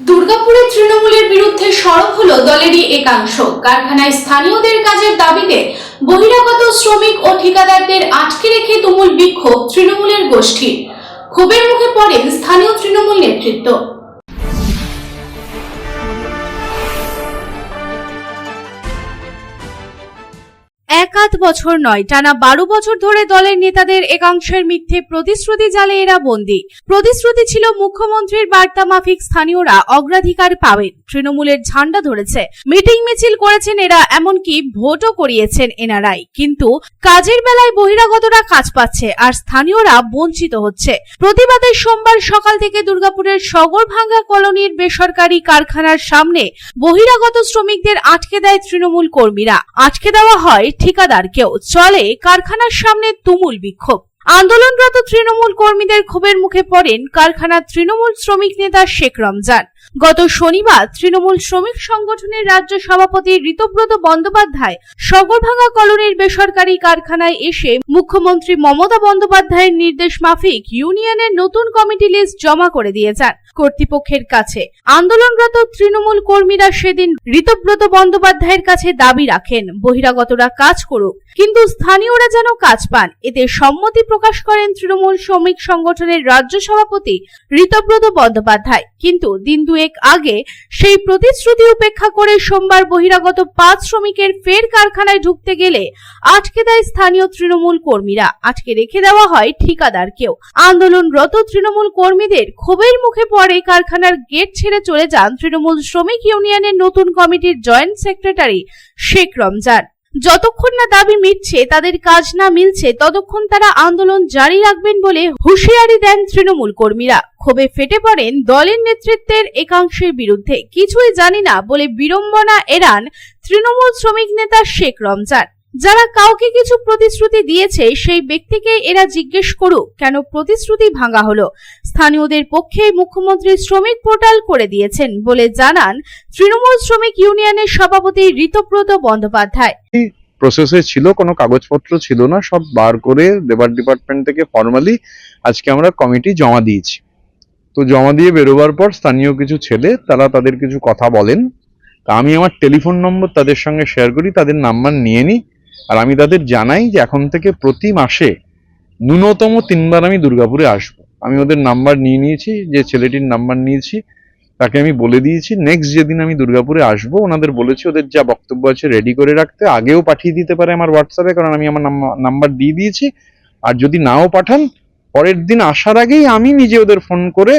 দুর্গাপুরে তৃণমূলের বিরুদ্ধে সড়ক হল দলেরই একাংশ। কারখানায় স্থানীয়দের কাজের দাবিতে বহিরাগত শ্রমিক ও ঠিকাদারদের আটকে রেখে তুমুল বিক্ষোভ তৃণমূলের গোষ্ঠীর। ক্ষোভের মুখে পড়েন স্থানীয় তৃণমূল নেতৃত্ব। আধ বছর নয়, টানা বারো বছর ধরে দলের নেতাদের একাংশের মিথ্যে প্রতিশ্রুতি জালে এরা বন্দী। প্রতিশ্রুতি ছিল মুখ্যমন্ত্রীর বার্তা মাফিক স্থানীয়রা অগ্রাধিকার পাবেন। তৃণমূলের ঝান্ডা ধরেছে। মিটিং মিছিল করেছেন এরা, এমনকি ভোটও করিয়েছেন এনারাই। কিন্তু কাজের বেলায় বহিরাগতরা কাজ পাচ্ছে আর স্থানীয়রা বঞ্চিত হচ্ছে। প্রতিবাদে সোমবার সকাল থেকে দুর্গাপুরের সগরভাঙ্গা কলোনির বেসরকারি কারখানার সামনে বহিরাগত শ্রমিকদের আটকে দেয় তৃণমূল কর্মীরা। আটকে দেওয়া হয় ঠিকাদারকেও চলে কারখানার সামনে তুমুল বিক্ষোভ। আন্দোলনরত তৃণমূল কর্মীদের ক্ষোভের মুখে পড়েন কারখানার তৃণমূল শ্রমিক নেতা শেখ রমজান। গত শনিবার তৃণমূল শ্রমিক সংগঠনের রাজ্য সভাপতি ঋতব্রত বন্দ্যোপাধ্যায় সগরভাঙ্গা কলোনির বেসরকারি কারখানায় এসে মুখ্যমন্ত্রী মমতা বন্দ্যোপাধ্যায়ের নির্দেশ মাফিক ইউনিয়নের নতুন কমিটি লিস্ট জমা করে দিয়ে যান কর্তৃপক্ষের কাছে। আন্দোলনরত তৃণমূল কর্মীরা সেদিন ঋতব্রত বন্দ্যোপাধ্যায়ের কাছে দাবি রাখেন, বহিরাগতরা কাজ করুক, কিন্তু স্থানীয়রা যেন কাজ পান। এতে সম্মতি প্রকাশ করেন তৃণমূল শ্রমিক সংগঠনের রাজ্য সভাপতি ঋতব্রত বন্দ্যোপাধ্যায়। কিন্তু দিন দুয়েক আগে সেই প্রতিশ্রুতি উপেক্ষা করে সোমবার বহিরাগত পাঁচ শ্রমিকের ফের কারখানায় ঢুকতে গেলে আটকে দেয় স্থানীয় তৃণমূল কর্মীরা। আটকে রেখে দেওয়া হয় ঠিকাদারকেও। আন্দোলনরত তৃণমূল কর্মীদের ক্ষোভের মুখে পড়ে কারখানার গেট ছেড়ে চলে যান তৃণমূল শ্রমিক ইউনিয়নের নতুন কমিটির জয়েন্ট সেক্রেটারি শেখ রমজান। যতক্ষণ না দাবি মিটছে, তাদের কাজ না মিলছে, ততক্ষণ তারা আন্দোলন জারি রাখবেন বলে হুঁশিয়ারি দেন তৃণমূল কর্মীরা। ক্ষোভে ফেটে পড়েন দলের নেতৃত্বের একাংশের বিরুদ্ধে। কিছুই জানি না বলে বিড়ম্বনা এড়ান তৃণমূল শ্রমিক নেতা শেখ রমজান। যারা কাউকে কিছু প্রতিশ্রুতি দিয়েছে, সেই ব্যক্তিকে এরা জিজ্ঞেস করুক, কেন প্রতিশ্রুতি ভাঙা হলো? স্থানীয়দের পক্ষে মুখ্যমন্ত্রী শ্রমিক পোর্টাল করে দিয়েছেন বলে জানান তৃণমূল শ্রমিক ইউনিয়নের সভাপতি ঋতব্রত বন্দ্যোপাধ্যায়। প্রসেসে ছিল, কোনো কাগজপত্র ছিল না, সব বার করে লেবার ডিপার্টমেন্ট থেকে ফর্মালি আজকে আমরা কমিটি জমা দিয়েছি। তো জমা দিয়ে বেরোবার পর স্থানীয় কিছু ছেলে, তারা তাদের কিছু কথা বলেন। তা আমি আমার টেলিফোন নম্বর তাদের সঙ্গে শেয়ার করি, তাদের নাম্বার নিয়ে নিই। আর আমি তাদের জানাই যে এখন থেকে প্রতি মাসে ন্যূনতম তিনবার আমি দুর্গাপুরে আসব। আমি ওদের নাম্বার নিয়ে নিয়েছি, যে ছেলেটির নাম্বার নিয়েছি, তাকে আমি বলে দিয়েছি নেক্সট যেদিন আমি দুর্গাপুরে আসব, ওনাদের বলেছি ওদের যা বক্তব্য আছে রেডি করে রাখতে, আগেও পাঠিয়ে দিতে পারে আমার হোয়াটসঅ্যাপে কারণ আমি আমার নাম্বার দিয়ে দিয়েছি। আর যদি নাও পাঠান, পরের দিন আসার আগেই আমি নিজে ওদের ফোন করে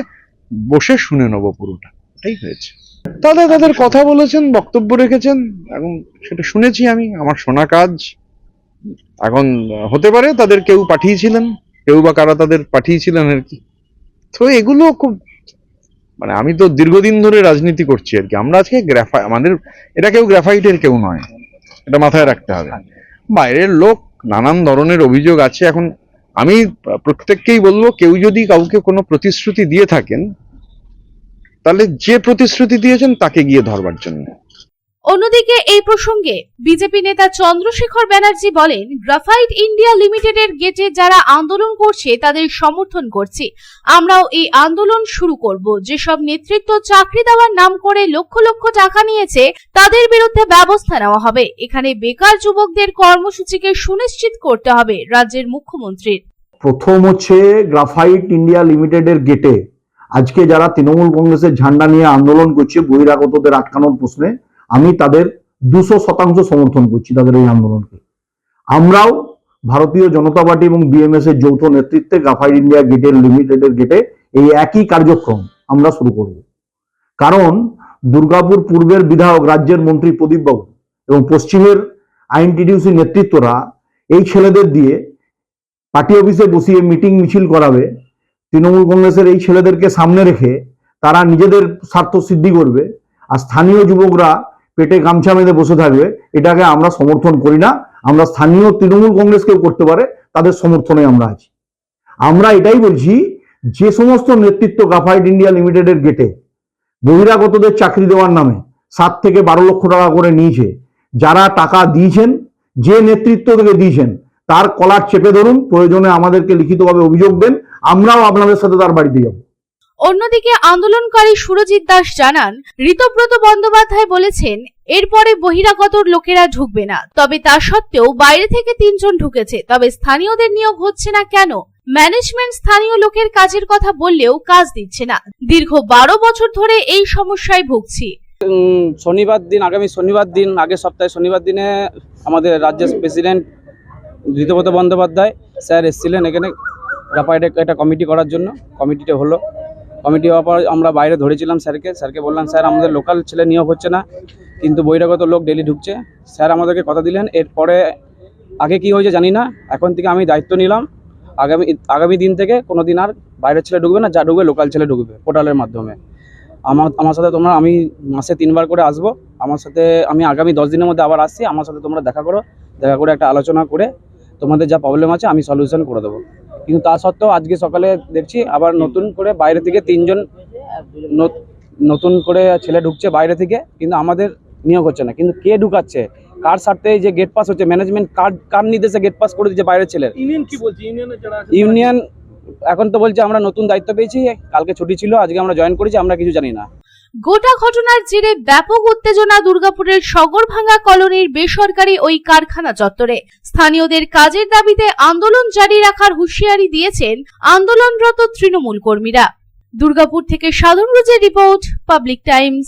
বসে শুনে নেব পুরোটা। এটাই হয়েছে। তাদের তাদের কথা বলেছেন, বক্তব্য রেখেছেন। এবং সেটা শুনেছি আমি, আমার শোনা কাজ। এখন হতে পারে তাদের কেউ পাঠিয়েছিলেন, কেউ বা কারা তাদের পাঠিয়েছিলেন আর কি। তো এগুলো খুব মানে আমি তো দীর্ঘদিন ধরে রাজনীতি করছি আর কি। আমরা আজকে গ্রাফাই আমাদের, এটা কেউ গ্রাফাইটের কেউ নয়। এটা মাথায় রাখতে হবে। বাইরের লোক, নানান ধরনের অভিযোগ আছে। এখন আমি প্রত্যেককেই বলব, কেউ যদি কাউকে কোনো প্রতিশ্রুতি দিয়ে থাকেন তাহলে যে প্রতিশ্রুতি দিয়েছেন তাকে গিয়ে ধরবার জন্য। অন্যদিকে এই প্রসঙ্গে বিজেপি নেতা চন্দ্রশেখর ব্যানার্জি বলেন গ্রাফাইট ইন্ডিয়া লিমিটেডের গেটে যারা আন্দোলন করছে তাদের সমর্থন করছি। আমরাও এই আন্দোলন শুরু করব। যেসব নেতৃত্ব চাকরি দেওয়ার নাম করে লক্ষ লক্ষ টাকা নিয়েছে তাদের বিরুদ্ধে ব্যবস্থা নেওয়া হবে। এখানে বেকার যুবকদের কর্মসূচিকে সুনিশ্চিত করতে হবে রাজ্যের মুখ্যমন্ত্রীর। প্রথম হচ্ছে গ্রাফাইট ইন্ডিয়া লিমিটেডের গেটে আজকে যারা তৃণমূল কংগ্রেসের ঝান্ডা নিয়ে আন্দোলন করছে, বহিরাগতদের আটকানোর প্রশ্নে, আমি তাদের দুশো শতাংশ সমর্থন করছি তাদের এই আন্দোলনকে। আমরাও ভারতীয় জনতা পার্টি এবং বিএমএস এর যৌথ নেতৃত্বে গ্রাফাইট ইন্ডিয়া গেটের লিমিটেডের গেটে এই একই কার্যক্রম আমরা শুরু করব। কারণ দুর্গাপুর পূর্বের বিধায়ক, রাজ্যের মন্ত্রী প্রদীপ বাবু এবং পশ্চিমের আইন আইনটিডিউসি নেতৃত্বরা এই ছেলেদের দিয়ে পার্টি অফিসে বসিয়ে মিটিং মিছিল করাবে। তৃণমূল কংগ্রেসের এই ছেলেদেরকে সামনে রেখে তারা নিজেদের স্বার্থ সিদ্ধি করবে আর স্থানীয় যুবকরা পেটে গামছা বেঁধে বসে থাকবে, এটাকে আমরা সমর্থন করি না। আমরা স্থানীয় তৃণমূল কংগ্রেসকেও করতে পারে, তাদের সমর্থনে আমরা আছি। আমরা এটাই বলছি, যে সমস্ত নেতৃত্ব গ্রাফাইট ইন্ডিয়া লিমিটেডের গেটে বহিরাগতদের চাকরি দেওয়ার নামে সাত থেকে বারো লক্ষ টাকা করে নিয়েছে, যারা টাকা দিয়েছেন, যে নেতৃত্ব থেকে দিয়েছেন তার কলার চেপে ধরুন প্রয়োজনে আমাদেরকে লিখিতভাবে অভিযোগ দেন আমরাও আপনাদের সাথে তার বাড়িতে যাব। অন্যদিকে আন্দোলনকারী সুরজিৎ দাস জানান ঋতব্রত বন্দ্যোপাধ্যায় বলেছেন এরপরে বহিরাগত লোকেরা ঢুকবে না। তবে তা সত্ত্বেও বাইরে থেকে তিনজন ঢুকেছে তবে স্থানীয়দের নিয়োগ হচ্ছে না কেন? ম্যানেজমেন্ট স্থানীয় লোকের কাজের কথা বললেও কাজ দিচ্ছে না। দীর্ঘ বারো বছর ধরে এই সমস্যায় ভুগছি। উম, শনিবার দিন আগামী শনিবার দিন আগের সপ্তাহে শনিবার দিনে আমাদের রাজ্যের প্রেসিডেন্ট ঋতব্রত বন্দ্যোপাধ্যায় স্যার এসেছিলেন এখানে। গ্রাফাইটে একটা কমিটি করার জন্য। কমিটিটা হলো। কমিটি হওয়ার পর আমরা বাইরে ধরেছিলাম স্যারকে। স্যারকে বললাম, স্যার, আমাদের লোকাল ছেলে নিয়োগ হচ্ছে না, কিন্তু বহিরাগত লোক ডেলি ঢুকছে। স্যার আমাদেরকে কথা দিলেন। এরপরে আগে কি হয়েছে জানি না। এখন থেকে আমি দায়িত্ব নিলাম। আগামী আগামী দিন থেকে কোনো দিন আর বাইরের ছেলে ঢুকবে না, যা ঢুকবে লোকাল ছেলে ঢুকবে পোর্টালের মাধ্যমে। আমার আমার সাথে তোমরা, আমি মাসে তিনবার করে আসব। আমার সাথে আমি আগামী দশ দিনের মধ্যে আবার আসছি। আমার সাথে তোমরা দেখা করো। দেখা করে একটা আলোচনা করে তোমাদের যা প্রবলেম আছে আমি সলিউশন করে দেবো। কিন্তু তা সত্ত্বেও আজকে সকালে দেখছি আবার নতুন করে বাইরে থেকে তিনজন নতুন করে ছেলে ঢুকছে বাইরে থেকে কিন্তু আমাদের নিয়োগ হচ্ছে না। কিন্তু কে ঢুকাচ্ছে? কার স্বার্থে যে গেট পাস হচ্ছে? ম্যানেজমেন্ট কার কার নির্দেশে গেট পাস করে দিচ্ছে বাইরের ছেলের? ইউনিয়ন কি বলছে? ইউনিয়নের যারা আছে ইউনিয়ন এখন তো বলছে আমরা নতুন দায়িত্ব পেয়েছি কালকে ছুটি ছিল আজকে আমরা জয়েন করেছি আমরা কিছু জানি না। গোটা ঘটনার জেরে ব্যাপক উত্তেজনা দুর্গাপুরের সগরভাঙ্গা কলোনির বেসরকারি ওই কারখানা চত্বরে। স্থানীয়দের কাজের দাবিতে আন্দোলন জারি রাখার হুঁশিয়ারি দিয়েছেন আন্দোলনরত তৃণমূল কর্মীরা। দুর্গাপুর থেকে সাধন রোজের রিপোর্ট, পাবলিক টাইমস।